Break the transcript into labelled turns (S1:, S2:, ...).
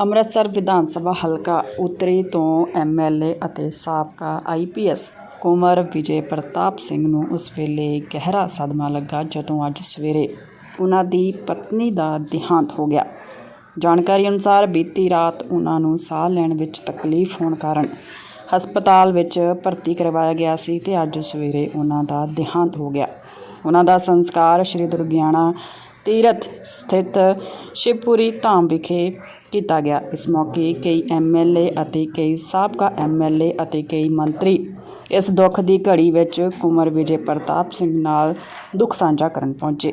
S1: ਅੰਮ੍ਰਿਤਸਰ ਵਿਧਾਨ ਸਭਾ ਹਲਕਾ ਉੱਤਰੀ ਤੋਂ ਐਮਐਲਏ ਅਤੇ ਸਾਬਕਾ ਆਈਪੀਐਸ ਕੁੰਵਰ ਵਿਜੇ ਪ੍ਰਤਾਪ ਸਿੰਘ ਨੂੰ ਉਸ ਵੇਲੇ ਗਹਿਰਾ ਸਦਮਾ ਲੱਗਾ ਜਦੋਂ ਅੱਜ ਸਵੇਰੇ ਉਹਨਾਂ ਦੀ ਪਤਨੀ ਦਾ ਦੇਹਾਂਤ ਹੋ ਗਿਆ। ਜਾਣਕਾਰੀ ਅਨੁਸਾਰ ਬੀਤੀ ਰਾਤ ਉਹਨਾਂ ਨੂੰ ਸਾਹ ਲੈਣ ਵਿੱਚ ਤਕਲੀਫ ਹੋਣ ਕਾਰਨ ਹਸਪਤਾਲ ਵਿੱਚ ਭਰਤੀ ਕਰਵਾਇਆ ਗਿਆ ਸੀ ਤੇ ਅੱਜ ਸਵੇਰੇ ਉਹਨਾਂ ਦਾ ਦੇਹਾਂਤ ਹੋ ਗਿਆ। ਉਹਨਾਂ ਦਾ ਸੰਸਕਾਰ ਸ੍ਰੀ ਦੁਰਗਿਆਣਾ ਤੀਰਥ ਸਥਿਤ ਸ਼ਿਵਪੁਰੀ ਧਾਮ ਵਿਖੇ ਕੀਤਾ ਗਿਆ। ਇਸ ਮੌਕੇ ਕਈ ਐਮਐਲਏ ਅਤੇ ਕਈ ਸਾਬਕਾ ਐਮਐਲਏ ਅਤੇ ਕਈ ਮੰਤਰੀ ਇਸ ਦੁੱਖ ਦੀ ਘੜੀ ਵਿੱਚ ਕੁੰਵਰ ਵਿਜੇ ਪ੍ਰਤਾਪ ਸਿੰਘ ਨਾਲ ਦੁੱਖ ਸਾਂਝਾ ਕਰਨ ਪਹੁੰਚੇ।